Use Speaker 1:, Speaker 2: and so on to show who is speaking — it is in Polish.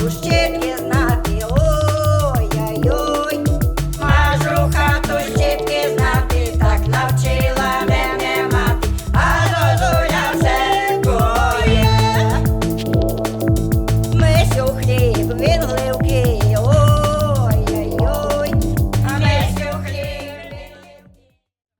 Speaker 1: Otwórzcie